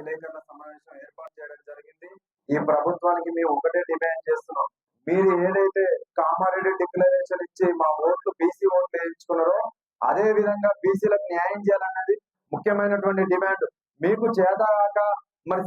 విలేకరుల సమావేశం ఏర్పాటు చేయడం జరిగింది. ఈ ప్రభుత్వానికి మేము ఒకటే డిమాండ్ చేస్తున్నాం. మీరు ఏదైతే కామారెడ్డి డిక్లరేషన్ ఇచ్చి మా ఓట్లు బీసీ ఓట్లు వేయించుకున్నారో అదే విధంగా బీసీలకు న్యాయం చేయాలన్నది ముఖ్యమైనటువంటి డిమాండ్. మీకు చేతగాక మరి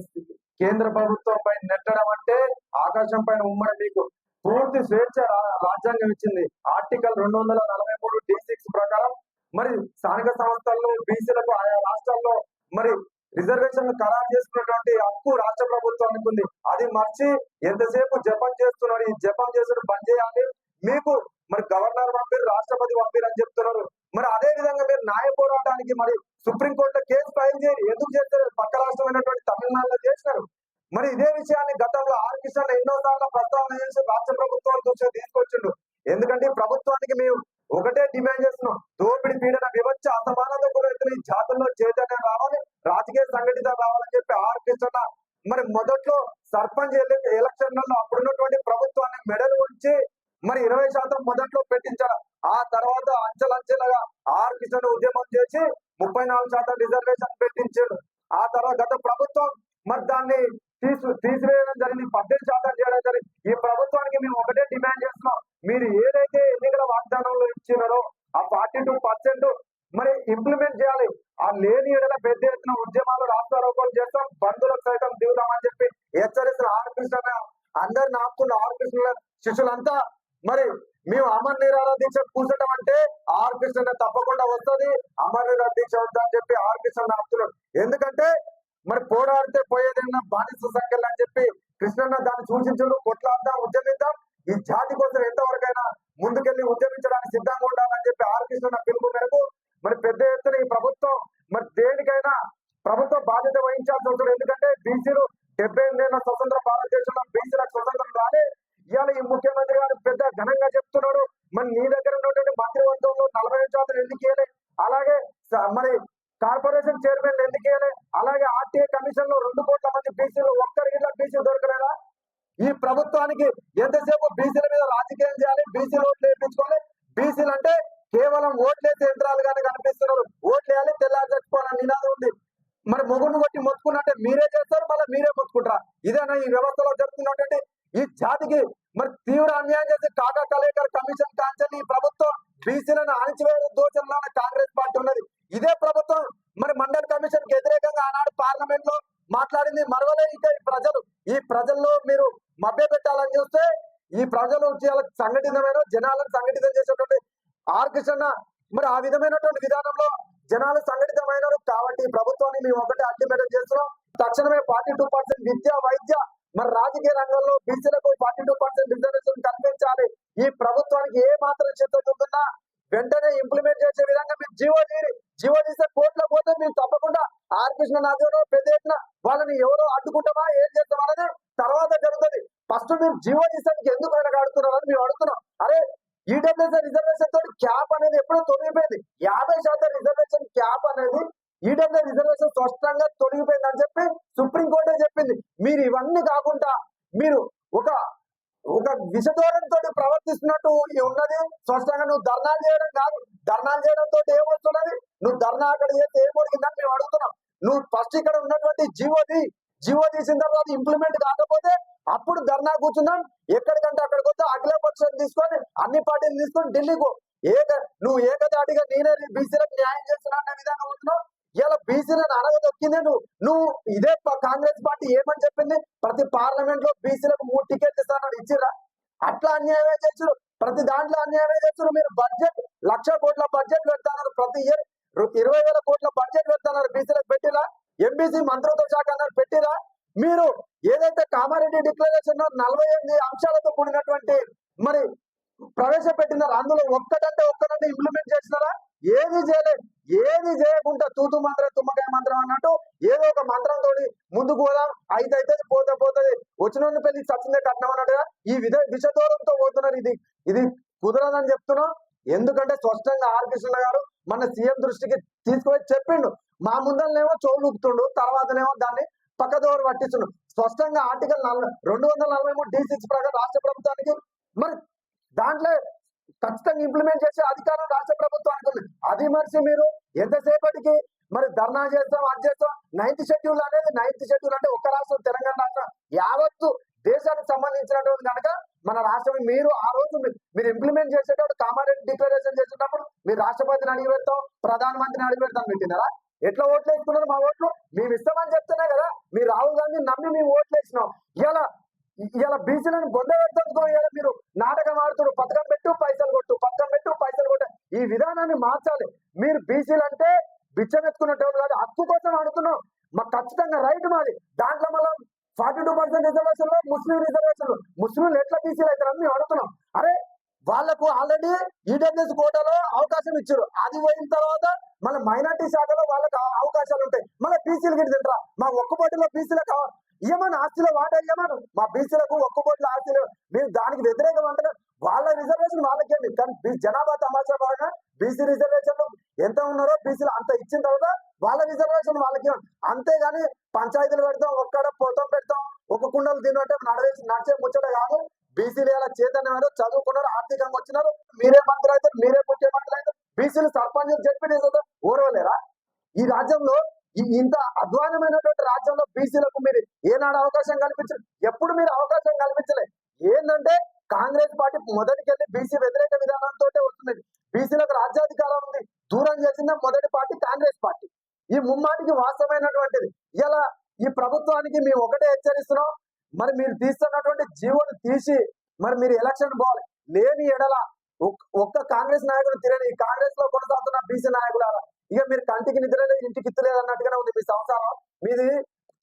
కేంద్ర ప్రభుత్వం పైన నెట్టడం అంటే ఆకాశం పైన ఉమ్మడి మీకు పూర్తి స్వేచ్ఛ రాజ్యాంగం ఇచ్చింది. ఆర్టికల్ రెండు వందల నలభై మూడు డి సిక్స్ ప్రకారం మరి స్థానిక సంస్థల్లో బీసీలకు ఆయా రాష్ట్రాల్లో మరి రిజర్వేషన్ ఖరారు చేసుకున్నటువంటి హక్కు రాష్ట్ర ప్రభుత్వానికి ఉంది. అది మర్చి ఎంతసేపు జపం చేస్తున్నాడు? ఈ జపం చేసుడు బంద్ చేయాలి. మీకు మరి గవర్నర్ పంపిరు రాష్ట్రపతి పంపిరు అని చెప్తున్నారు. మరి అదే విధంగా మీరు న్యాయ పోరాటానికి మరి సుప్రీంకోర్టులో కేసు ఫైల్ చేయరు. ఎందుకు చేస్తారు? పక్క రాష్ట్రమైనటువంటి తమిళనాడులో చేసినారు. మరి ఇదే విషయాన్ని గతంలో ఆర్ కిషన్ ఎన్నో సార్లు ప్రస్తావన చేసి రాష్ట్ర ప్రభుత్వాన్ని దృష్టికి తీసుకొచ్చిండు. ఎందుకంటే ప్రభుత్వానికి మేము ఒకటే డిమాండ్ చేస్తున్నాం. దోపిడి పీడన వివచ్చ అసమానత కూడా ఈ జాతుల్లో చైతన్యం రావాలి రాజకీయ సంఘటిత రావాలని చెప్పి ఆర్పిస్తున్న మరి మొదట్లో సర్పంచ్ ఎలక్షన్లలో అప్పుడున్నటువంటి ప్రభుత్వాన్ని మెడలు ఉంచి మరి ఇరవై శాతం మొదట్లో పెట్టించడం. ఆ తర్వాత అంచెలంచెలుగా ఆర్ కిషన్ ఉద్యమం చేసి ముప్పై నాలుగు శాతం రిజర్వేషన్ పెట్టించాడు. ఆ తర్వాత గత ప్రభుత్వం మరి దాన్ని తీసు తీసివేయడం జరిగింది. పద్దెనిమిది శాతం చేయడం జరిగింది. ఈ ప్రభుత్వానికి మేము ఒకటే డిమాండ్ చేస్తున్నాం. మీరు ఏదైతే ఎన్నికల వాగ్దానంలో ఇచ్చినారో ఆ ఫార్టీ టూ పర్సెంట్ మరి ఇంప్లిమెంట్ చేయాలి. ఆ లేని ఎడల పెద్ద ఎత్తున ఉద్యమాలు రాస్తారోపణలు చేస్తాం బంధువులకు సైతం దిగుదామని చెప్పి హెచ్చరిస్తున్న ఆర్ అందరిని ఆపుతున్న ఆర్ శిష్యులంతా మరి మేము అమర్ నిరాహార దీక్ష కూర్చోటం అంటే ఆర్ తప్పకుండా వస్తుంది అమర్ నిరాహార దీక్ష వద్దని చెప్పి ఆర్ కృష్ణ ఆపుతున్నాడు ఎందుకంటే మరి పోరాడితే పోయేదైనా బానిస సంఖ్యలు అని చెప్పి కృష్ణన్న దాన్ని సూచించడు కొట్లాడదాం ఉద్యమిద్దాం ఈ జాతి కోసం ఎంతవరకైనా ముందుకెళ్ళి ఉద్యమించడానికి సిద్ధంగా ఉండాలని చెప్పి ఆర్పిస్తున్న పిలుపు మేరకు మరి పెద్ద ఎత్తున ఈ ప్రభుత్వం మరి దేనికైనా ప్రభుత్వం బాధ్యత వహించాల్సి వస్తుంది. ఎందుకంటే బీసీలు ఈ ప్రభుత్వానికి ఎంతసేపు బీసీల మీద రాజకీయం చేయాలి? బీసీలు ఓట్లు వేయించుకోవాలి? బీసీలు అంటే కేవలం ఓట్లేసే యంత్రాలుగానే కనిపిస్తున్నారు. ఓట్లేయాలి తెల్లారి చచ్చిపోవాలని నినాదం ఉంది. మరి మొగుడు కొట్టి మొత్తుకున్నట్టే మీరే చేస్తారు మళ్ళీ మీరే మొత్తుకుంటారా? ఇదేనా ఈ వ్యవస్థలో జరుగుతున్నటువంటి ఈ జాతికి మరి తీవ్ర అన్యాయం చేసి కాకా కలేకర్ కమిషన్ కాంచని ఈ ప్రభుత్వం బీసీలను అణచివేయ దోచనలోనే కాంగ్రెస్ పార్టీ ఉన్నది. ఇదే ప్రభుత్వం మరి మండల్ కమిషన్కి వ్యతిరేకంగా ఆనాడు పార్లమెంట్లో మాట్లాడింది. మరవలే ఇక ఈ ప్రజలు. ఈ ప్రజల్లో మీరు మభ్య పెట్టాలని చూస్తే ఈ ప్రజలు సంఘటితమైన జనాలను సంఘటితం చేసేటువంటి ఆర్కృష్ణ మరి ఆ విధమైనటువంటి విధానంలో జనాలు సంఘటితమైనరు కాబట్టి ప్రభుత్వాన్ని మేము ఒకటి అల్టిమేటం చేస్తున్నాం. తక్షణమే ఫార్టీ టూ పర్సెంట్ విద్య వైద్య మరి రాజకీయ రంగంలో బీసీలకు ఫార్టీ టూ పర్సెంట్ రిజర్వేషన్ కల్పించాలి. ఈ ప్రభుత్వానికి ఏ మాత్రం చిత్తశుద్ధున్నా వెంటనే ఇంప్లిమెంట్ చేసే విధంగా మీరు జీవో తీరి జీవో తీసే కోర్టులో పోతే మేము తప్పకుండా ఆర్కృష్ణ కృష్ణ పెద్ద ఎత్తున వాళ్ళని ఎవరో అడ్డుకుంటామా ఏం చేస్తామా అనేది తర్వాత జరుగుతుంది. ఫస్ట్ మీరు జీవో తీసానికి ఎందుకు వెనకాడుతున్నారని మేము అడుగుతున్నాం. అరే ఈడబ్ల్యూఎస్ రిజర్వేషన్ తోటి క్యాప్ అనేది ఎప్పుడో తొలగిపోయింది. యాభై శాతం రిజర్వేషన్ క్యాప్ అనేది ఈడబ్ల్యూ రిజర్వేషన్ స్పష్టంగా తొలగిపోయింది అని చెప్పి సుప్రీంకోర్టే చెప్పింది. మీరు ఇవన్నీ కాకుండా మీరు ఒక ఒక విషధోరణితో ప్రవర్తిస్తున్నట్టు ఉన్నది. స్పష్టంగా నువ్వు ధర్నాలు చేయడం కాదు. ధర్నాలు చేయడం తోటి నువ్వు ధర్నా అక్కడ చేస్తే ఏమొడిగిందని మేము అడుగుతున్నాం. నువ్వు ఫస్ట్ ఇక్కడ ఉన్నటువంటి జీవోది జీవో తీసిన తర్వాత ఇంప్లిమెంట్ కాకపోతే అప్పుడు ధర్నా కూర్చున్నాం ఎక్కడికంటే అక్కడికి వస్తే అఖిల పక్షాన్ని తీసుకొని అన్ని పార్టీలు తీసుకొని ఢిల్లీకు. ఏక నువ్వు ఏకదాటిగా నేనే బీసీలకు న్యాయం చేస్తున్నా అనే విధంగా ఉంటున్నావు ఇలా బీసీలను అనగదొక్కిందే నువ్వు. నువ్వు ఇదే కాంగ్రెస్ పార్టీ ఏమని చెప్పింది? ప్రతి పార్లమెంట్లో బీసీలకు మూడు టికెట్లు ఇస్తానని ఇచ్చిరా అట్లా అన్యాయమే చేసారు ప్రతి దాంట్లో అన్యాయమే చేసారు మీరు బడ్జెట్ లక్ష కోట్ల బడ్జెట్ పెడతారు ప్రతి ఇయర్. ఇరవై వేల కోట్ల బడ్జెట్ పెడతాన్నారు బీసీలకు పెట్టిరా ఎంబీసీ మంత్రిత్వ శాఖ అన్నారు పెట్టిరా మీరు ఏదైతే కామారెడ్డి డిక్లరేషన్ నలభై ఎనిమిది అంశాలతో కూడినటువంటి మరి ప్రవేశపెట్టినారు అందులో ఒక్కటంటే ఒక్కటంటే ఇంప్లిమెంట్ చేసినారా? ఏది చేయలేదు. ఏది చేయకుండా తూతు మంత్రం తుమ్మకాయ మంత్రం అన్నట్టు ఏదో ఒక మంత్రం తోటి ముందుకు పోదాం అయితే అయితే పోతే పోతుంది వచ్చిన పెళ్ళి చచ్చిందే కట్నం అన్నట్టుగా ఈ విధ విషదూరంతో పోతున్నారు ఇది. ఇది కుదరదని చెప్తున్నాం. ఎందుకంటే స్పష్టంగా ఆర్ కృష్ణ గారు మన సీఎం దృష్టికి తీసుకుపోయి చెప్పిండు. మా ముందరనేమో చోలు ఊపుతుండు తర్వాతనేమో దాన్ని పక్కదోరు పట్టిస్తుండు స్పష్టంగా ఆర్టికల్ నలభై రెండు వందల నలభై మూడు డి సిక్స్ ప్రకారం రాష్ట్ర ప్రభుత్వానికి మరి దాంట్లో ఖచ్చితంగా ఇంప్లిమెంట్ చేసే అధికారం రాష్ట్ర ప్రభుత్వానికి ఉంది అది మరిచి మీరు ఎంతసేపటికి మరి ధర్నా చేస్తాం అది చేస్తాం? నైన్త్ షెడ్యూల్ అనేది నైన్త్ షెడ్యూల్ అంటే ఒక రాష్ట్రం తెలంగాణ రాష్ట్రం యావత్తు దేశానికి సంబంధించినటువంటి కనుక మన రాష్ట్రం మీరు ఆ రోజు మీరు- మీరు ఇంప్లిమెంట్ చేసేటప్పుడు కామారెడ్డి డిక్లరేషన్ చేసేటప్పుడు మీరు రాష్ట్రపతిని అడిగి పెడతాం ప్రధానమంత్రిని అడిగి పెడతాం పెట్టినారా ఎట్లా ఓట్లు వేసుకున్నారు మా ఓట్లు? మేము ఇస్తామని చెప్తున్నా కదా. మీరు రాహుల్ గాంధీ నమ్మి మేము ఓట్లు వేసినాం ఇలా ఇలా బీసీలను గొడవ పెట్టేందుకో ఇలా మీరు నాటకం ఆడుతుడు పథకం పెట్టు పైసలు కొట్టు పథకం పెట్టు పైసలు కొట్టు. ఈ విధానాన్ని మార్చాలి. మీరు బీసీలు అంటే బిచ్చం ఎత్తుకున్నట్టు కాదు హక్కు కోసం ఆడుతున్నాం. మాకు ఖచ్చితంగా రైట్ మాది. దాంట్లో మళ్ళీ ఫార్టీ టూ పర్సెంట్ రిజర్వేషన్లో ముస్లిం రిజర్వేషన్ ముస్లింలు ఎట్లా బీసీలు అవుతారని మేము అడుగుతున్నాం. అరే వాళ్ళకు ఆల్రెడీ ఈడబ్ల్యూఎస్ కోటాలో అవకాశం ఇచ్చారు. అది పోయిన తర్వాత మన మైనార్టీ శాఖలో వాళ్ళకి అవకాశాలు ఉంటాయి. మన బీసీలు గిట్ట తింటారా? మా ఒక్కబోటిలో బీసీలకు ఏమన్నా ఆస్తిలో వాటా ఇవ్వమను మా బీసీలకు ఒక్కబోట్ల ఆస్తిలో మేము దానికి వ్యతిరేకం అంటారు వాళ్ళ రిజర్వేషన్ వాళ్ళకేమి కానీ జనాభా తమాషా భాగంగా బీసీ రిజర్వేషన్ ఎంత ఉన్నారో బీసీలు అంత ఇచ్చిన తర్వాత వాళ్ళ రిజర్వేషన్ వాళ్ళకి అంతేగాని పంచాయతీలు పెడతాం ఒక్కడ పొతం పెడతాం ఒక కుండలు తినటం నడవేసి నడిచే ముచ్చట కాదు. బీసీలు ఇలా చైతన్యమైన చదువుకున్నారు ఆర్థికంగా వచ్చినారు. మీరే మంత్రులు అయితే మీరే ముఖ్యమంత్రి అయితే బీసీలు సర్పంచ్ చెప్పిన ఓరవలేరా? ఈ రాజ్యంలో ఇంత అధ్వానమైనటువంటి రాజ్యంలో బీసీలకు మీరు ఏనాడు అవకాశం కల్పించరు ఎప్పుడు మీరు అవకాశం కల్పించలే. ఏంటంటే కాంగ్రెస్ పార్టీ మొదటికెళ్ళి బీసీ వ్యతిరేక విధానంతో వస్తుంది. బీసీలకు రాజ్యాధికారం ఉంది. దూరం చేసింది మొదటి పార్టీ కాంగ్రెస్ పార్టీ. ఈ ముమ్మాటికి వాస్తవమైనటువంటిది. ఇలా ఈ ప్రభుత్వానికి మేము ఒకటే హెచ్చరిస్తున్నాం. మరి మీరు తీస్తున్నటువంటి జీవోని తీసి మరి మీరు ఎలక్షన్ పోవాలి. లేని ఎడల ఒక్క కాంగ్రెస్ నాయకుడు తిరని కాంగ్రెస్లో కొనసాగుతున్న బీసీ నాయకుల ఇక మీరు కంటికి నిద్ర లేదు ఇంటికి ఇత్తలేదు అన్నట్టుగానే ఉంది మీ సంసారం. మీది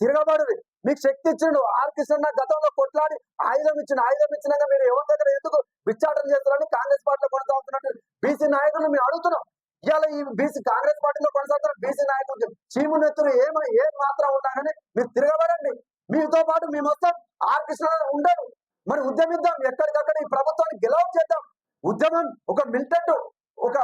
తిరగబడు మీకు శక్తి ఇచ్చిండు ఆర్ కృష్ణ గతంలో కొట్లాడి ఆయుధం ఇచ్చిన ఆయుధం ఇచ్చినాక మీరు ఎవరి దగ్గర ఎందుకు విచ్చాటం చేస్తారని కాంగ్రెస్ పార్టీలో కొనసాగుతున్నట్టు బీసీ నాయకులు మేము అడుగుతున్నాం. ఇవాళ ఈ బీసీ కాంగ్రెస్ పార్టీలో కొనసాగుతున్న బీసీ నాయకులు చీము నెత్తులు ఏమ ఏం మాత్రం ఉన్నా కానీ మీరు తిరగబడండి. మీతో పాటు మేము వస్తాం. ఆర్ ఉండరు. మరి ఉద్యమిద్దాం ఎక్కడికక్కడ ఈ ప్రభుత్వాన్ని గెలవ చేద్దాం. ఉద్యమం ఒక మిలిటెంట్ ఒక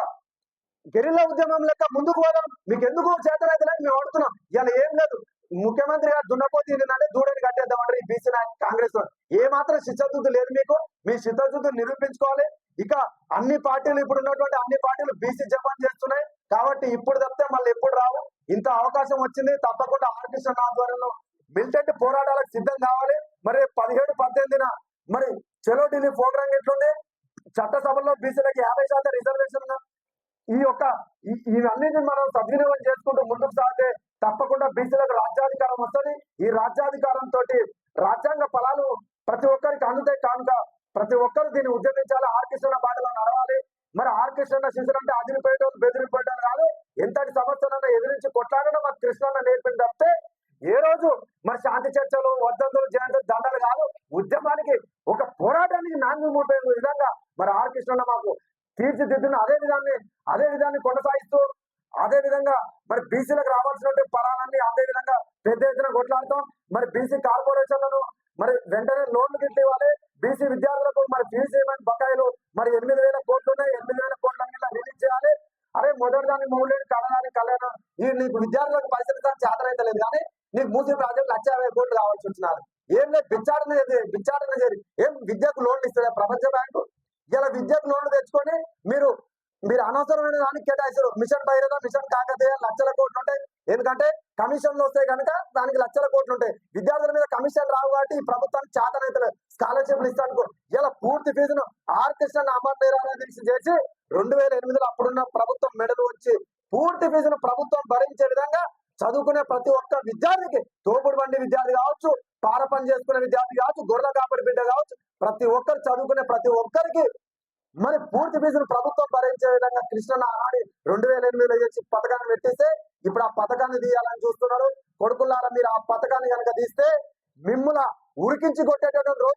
గెరిల్లా ఉద్యమం లెక్క ముందుకు పోదాం. మీకు ఎందుకు చేతనైతే మేము అడుగుతున్నాం ఇలా ఏం లేదు. ముఖ్యమంత్రి గారు దున్నపోతే ఏంటంటే దూడని కట్టేద్దామంటారు ఈ బీసీ నాయకు కాంగ్రెస్ ఏ మాత్రం చిత్తశుద్ధి లేదు మీకు. మీ చిత్తశుద్ధి నిరూపించుకోవాలి. ఇక అన్ని పార్టీలు ఇప్పుడు ఉన్నటువంటి అన్ని పార్టీలు బీసీ జపాన్ చేస్తున్నాయి. కాబట్టి ఇప్పుడు తప్పితే మళ్ళీ ఎప్పుడు రావు. ఇంత అవకాశం వచ్చింది తప్పకుండా ఆర్టిస్ట్ ఆధ్వర్యంలో మిలిటెంట్ పోరాటాలకు సిద్ధం కావాలి. మరి పదిహేడు పద్దెనిమిదిన మరి చెలో ఢిల్లీ ప్రోగ్రాం ఎట్లుంది? చట్టసభలో బీసీలకు యాభై శాతం రిజర్వేషన్ ఉందా? ఈ యొక్క ఇవన్నీ మనం సద్వినియోగం చేసుకుంటూ ముందుకు సాగితే తప్పకుండా బీసీలకు రాజ్యాధికారం వస్తుంది. ఈ రాజ్యాధికారం తోటి రాజ్యాంగ ఫలాలు ప్రతి ఒక్కరికి అందుతాయి కానుక ప్రతి ఒక్కరు దీన్ని ఉద్యమించాలి. ఆర్ బాటలో నడవాలి. మరి ఆర్ శిశులు అంటే అదిరిపోయడం బెదిరిపోయడం కాదు. ఎంతటి సమస్యలను ఎదిరించి కొట్లాడడం మాకు కృష్ణ నేర్పిన తప్పితే ఏ రోజు? మరి శాంతి చర్చలు వర్ధంతులు జయంతులు దండలు కాదు ఉద్యమానికి ఒక పోరాటానికి నాంది మూటే విధంగా మరి ఆర్ కృష్ణ మాకు తీర్చిదిద్దున అదే విధాన్ని అదే విధాన్ని కొనసాగిస్తూ అదే విధంగా మరి బీసీలకు రావాల్సినటువంటి ఫలాలన్నీ అదే విధంగా పెద్ద ఎత్తున కొట్లాడతాం. మరి బీసీ కార్పొరేషన్లను మరి వెంటనే లోన్లు గిట్ల ఇవ్వాలి బీసీ విద్యార్థులకు మరి ఫీజు పేమెంట్ బకాయిలు మరి ఎనిమిది వేల కోట్లు ఉన్నాయి. ఎనిమిది వేల కోట్ల కింద రిలీజ్ చేయాలి. అరే మొదటి దాన్ని మూడేడు కళదాని కళ్యాణం. ఈ నీకు విద్యార్థులకు పరిస్థితి ఇస్తాను చేతనైతే లేదు కానీ నీకు మూసీ ప్రాజెక్ట్ లక్ష యాభై కోట్లు కావాల్సి వచ్చినారు ఏం లేదు బిచ్చాడన బిచ్చాడన చేరి ఏం విద్యకు లోన్లు ఇస్తారా ప్రపంచ బ్యాంకు? ఇలా విద్యకు లోన్లు తెచ్చుకొని మీరు మీరు అనవసరమైన దానికి కేటాయిస్తారు. మిషన్ భైరవ మిషన్ కాకతీయ లక్షల కోట్లు ఉంటాయి. ఎందుకంటే కమిషన్లు వస్తాయి కనుక దానికి లక్షల కోట్లు ఉంటాయి. విద్యార్థుల మీద కమిషన్ రావు కాబట్టి ఈ ప్రభుత్వానికి చేతనైతే స్కాలర్షిప్లు ఇస్తాను ఇలా పూర్తి ఫీజును ఆర్ కృష్ణ అమర్ చేసి రెండు వేల ఎనిమిదిలో అప్పుడున్న ప్రభుత్వం మెడలు వచ్చి పూర్తి ఫీజును ప్రభుత్వం భరించే విధంగా చదువుకునే ప్రతి ఒక్క విద్యార్థికి తోపుడు బండి విద్యార్థి కావచ్చు పార పని చేసుకునే విద్యార్థి కావచ్చు గొర్రెల కాపడి బిడ్డ కావచ్చు ప్రతి ఒక్కరు చదువుకునే ప్రతి ఒక్కరికి మరి పూర్తి ఫీజును ప్రభుత్వం భరించే విధంగా కృష్ణ రెండు వేల ఎనిమిదిలో చేసి పథకాన్ని పెట్టిస్తే ఇప్పుడు ఆ పథకాన్ని తీయాలని చూస్తున్నారు. కొడుకుల్లారా మీరు ఆ పథకాన్ని కనుక తీస్తే మిమ్ముల ఉరికించి కొట్టేటటువంటి రోజులు